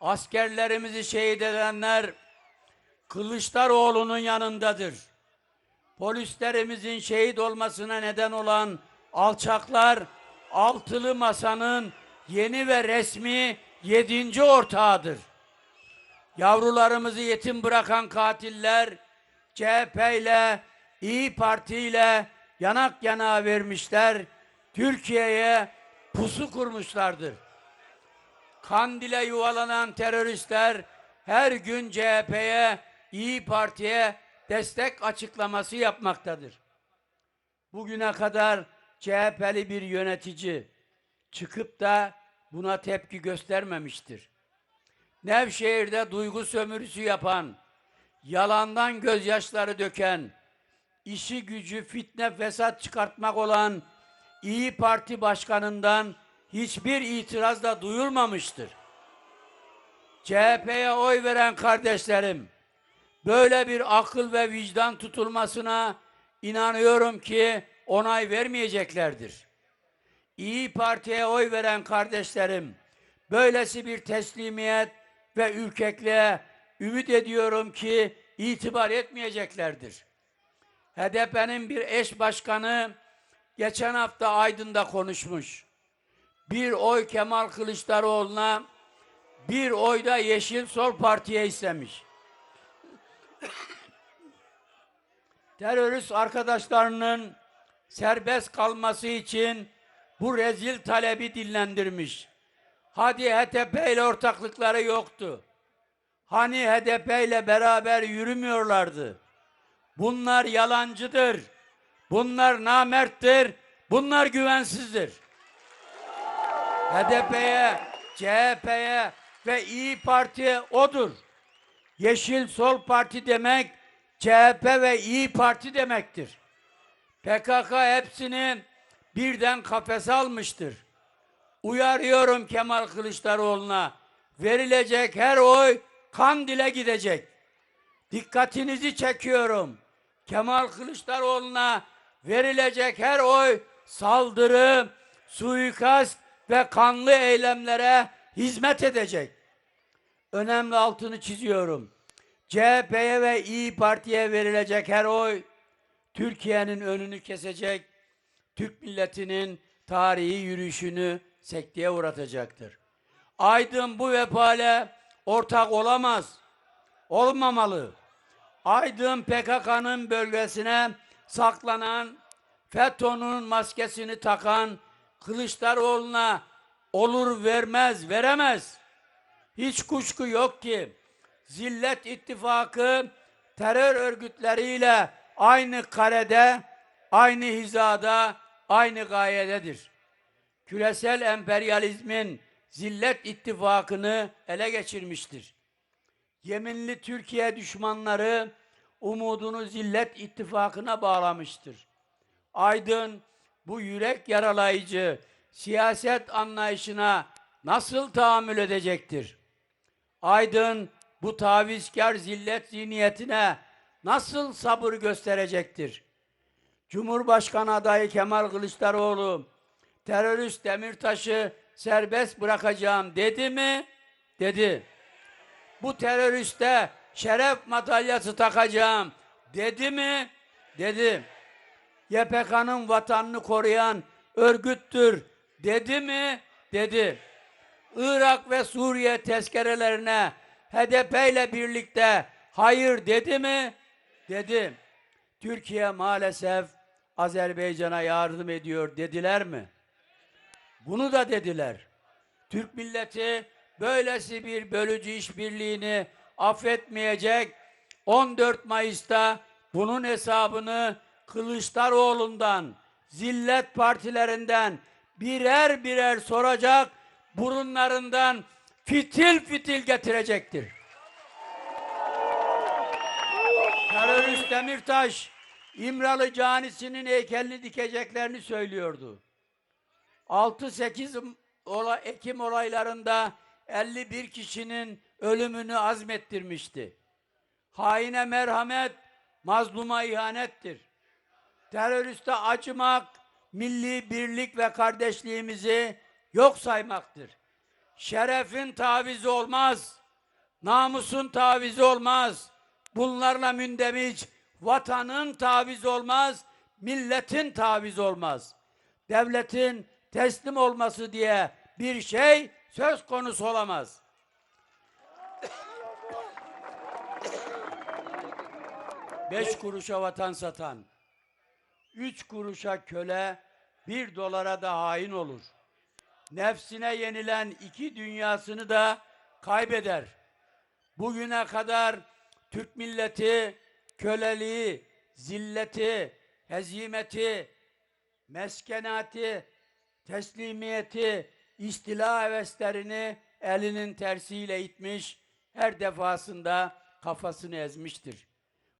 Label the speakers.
Speaker 1: askerlerimizi şehit edenler Kılıçdaroğlu'nun yanındadır. Polislerimizin şehit olmasına neden olan alçaklar altılı masanın yeni ve resmi yedinci ortağıdır. Yavrularımızı yetim bırakan katiller CHP ile İyi Parti ile yanak yana vermişler. Türkiye'ye pusu kurmuşlardır. Kandil'e yuvalanan teröristler her gün CHP'ye, İyi Parti'ye destek açıklaması yapmaktadır. Bugüne kadar CHP'li bir yönetici çıkıp da buna tepki göstermemiştir. Nevşehir'de duygu sömürüsü yapan, yalandan gözyaşları döken, işi gücü fitne fesat çıkartmak olan İyi Parti başkanından hiçbir itiraz da duyulmamıştır. CHP'ye oy veren kardeşlerim, böyle bir akıl ve vicdan tutulmasına inanıyorum ki onay vermeyeceklerdir. İyi Parti'ye oy veren kardeşlerim, böylesi bir teslimiyet ve ürkekliğe ümit ediyorum ki itibar etmeyeceklerdir. HDP'nin bir eş başkanı geçen hafta Aydın'da konuşmuş. Bir oy Kemal Kılıçdaroğlu'na, bir oy da Yeşil Sol Parti'ye istemiş. Terörist arkadaşlarının serbest kalması için bu rezil talebi dillendirmiş. Hadi HDP ile ortaklıkları yoktu. Hani HDP ile beraber yürümüyorlardı. Bunlar yalancıdır. Bunlar namerttir. Bunlar güvensizdir. HDP'ye, CHP'ye ve İyi Parti odur. Yeşil Sol Parti demek CHP ve İyi Parti demektir. PKK hepsini birden kafese almıştır. Uyarıyorum Kemal Kılıçdaroğlu'na. Verilecek her oy Kandil'e gidecek. Dikkatinizi çekiyorum. Kemal Kılıçdaroğlu'na verilecek her oy saldırı, suikast ve kanlı eylemlere hizmet edecek. Önemli altını çiziyorum. CHP'ye ve İyi Parti'ye verilecek her oy Türkiye'nin önünü kesecek, Türk milletinin tarihi yürüyüşünü sekteye uğratacaktır. Aydın bu vebale ortak olamaz. Olmamalı. Aydın PKK'nın bölgesine saklanan, FETÖ'nün maskesini takan Kılıçdaroğlu'na olur vermez, veremez. Hiç kuşku yok ki Zillet İttifakı terör örgütleriyle aynı karede, aynı hizada, aynı gayededir. Küresel emperyalizmin Zillet İttifakı'nı ele geçirmiştir. Yeminli Türkiye düşmanları umudunu Zillet İttifakı'na bağlamıştır. Aydın bu yürek yaralayıcı siyaset anlayışına nasıl tahammül edecektir? Aydın bu tavizkar zillet zihniyetine nasıl sabır gösterecektir? Cumhurbaşkanı adayı Kemal Kılıçdaroğlu terörist Demirtaş'ı serbest bırakacağım dedi mi? Dedi. Bu teröriste şeref madalyası takacağım dedi mi? Dedi. YPK'nın vatanını koruyan örgüttür dedi mi? Dedi. Irak ve Suriye tezkerelerine HDP ile birlikte hayır dedi mi? Dedi. Türkiye maalesef Azerbaycan'a yardım ediyor dediler mi? Bunu da dediler. Türk milleti böylesi bir bölücü işbirliğini affetmeyecek. 14 Mayıs'ta bunun hesabını Kılıçdaroğlu'ndan, zillet partilerinden birer birer soracak, burunlarından fitil fitil getirecektir. Terörist Demirtaş, İmralı Canisi'nin heykelini dikeceklerini söylüyordu. 6-8 ola- Ekim olaylarında 51 kişinin ölümünü azmettirmişti. Haine merhamet, mazluma ihanettir. Teröriste acımak, milli birlik ve kardeşliğimizi yok saymaktır. şerefin tavizi olmaz. Namusun tavizi olmaz. Bunlarla mündemiç vatanın tavizi olmaz. Milletin tavizi olmaz. Devletin teslim olması diye bir şey söz konusu olamaz. Beş kuruşa vatan satan, üç kuruşa köle, bir dolara da hain olur. Nefsine yenilen iki dünyasını da kaybeder. Bugüne kadar Türk milleti köleliği, zilleti, hezimeti, meskenati, teslimiyeti, istila heveslerini elinin tersiyle itmiş, her defasında kafasını ezmiştir.